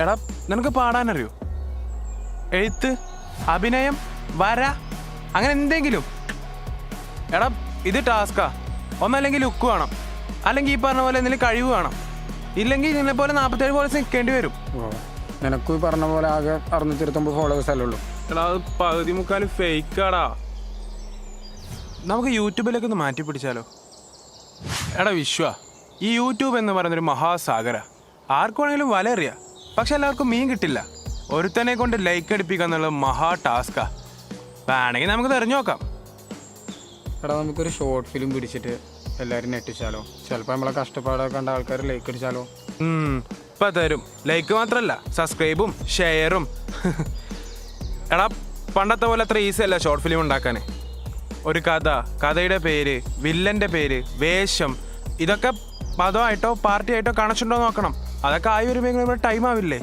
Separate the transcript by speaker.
Speaker 1: എടാ നിനക്ക് പാടാനറിയോ? എഴുത്ത് അഭിനയം വര അങ്ങനെ എന്തെങ്കിലും. എടാ ഇത് ടാസ്കാ ഒന്നല്ലെങ്കിൽ ലുക്ക് വേണം. അല്ലെങ്കിൽ ഈ പറഞ്ഞ പോലെ എന്തെങ്കിലും കഴിവ് വേണം. ഇല്ലെങ്കിൽ നിന്നെ പോലെ നാൽപ്പത്തേഴ് പോലെ നിൽക്കേണ്ടി വരും.
Speaker 2: നിനക്ക് ഈ പറഞ്ഞ പോലെ ആകെ അറുന്നൂറ്റി ഇരുപത്തൊമ്പത് ഫോളോവേഴ്സ് അല്ലേ ഉള്ളൂ?
Speaker 1: എടാ അത് പകുതി മുക്കാൽ ഫേക്കാടാ നമുക്ക് യൂട്യൂബിലേക്ക് ഒന്ന് മാറ്റി പിടിച്ചാലോ? എടാ വിശ്വ ഈ യൂട്യൂബ് എന്ന് പറയുന്നൊരു മഹാസാഗര. ആർക്കു വേണമെങ്കിലും വല എറിയാം. പക്ഷെ എല്ലാവർക്കും മീൻ കിട്ടില്ല. ഒരുത്തനെ കൊണ്ട് ലൈക്ക് അടിപ്പിക്കുക എന്നുള്ളത് മഹാ ടാസ്കാ വേണമെങ്കിൽ നമുക്ക് തെരഞ്ഞു നോക്കാം.
Speaker 2: എടാ നമുക്കൊരു ഷോർട്ട് ഫിലിം പിടിച്ചിട്ട് എല്ലാവരും നെട്ടിച്ചാലോ ചിലപ്പോൾ നമ്മളെ കഷ്ടപ്പാടൊക്കെ കണ്ട ആൾക്കാർ ലൈക്ക് അടിച്ചാലോ.
Speaker 1: ഇപ്പം തരും. ലൈക്ക് മാത്രമല്ല സബ്സ്ക്രൈബും ഷെയറും എടാ പണ്ടത്തെ പോലെ അത്ര ഈസി അല്ല ഷോർട്ട് ഫിലിം ഉണ്ടാക്കാൻ ഒരു കഥ കഥയുടെ പേര് വില്ലന്റെ പേര് വേഷം ഇതൊക്കെ മതമായിട്ടോ പാർട്ടി ആയിട്ടോ കണക്ഷുണ്ടോ നോക്കണം. അതൊക്കെ ആയി വരുമ്പോൾ ടൈം ആവില്ലേ?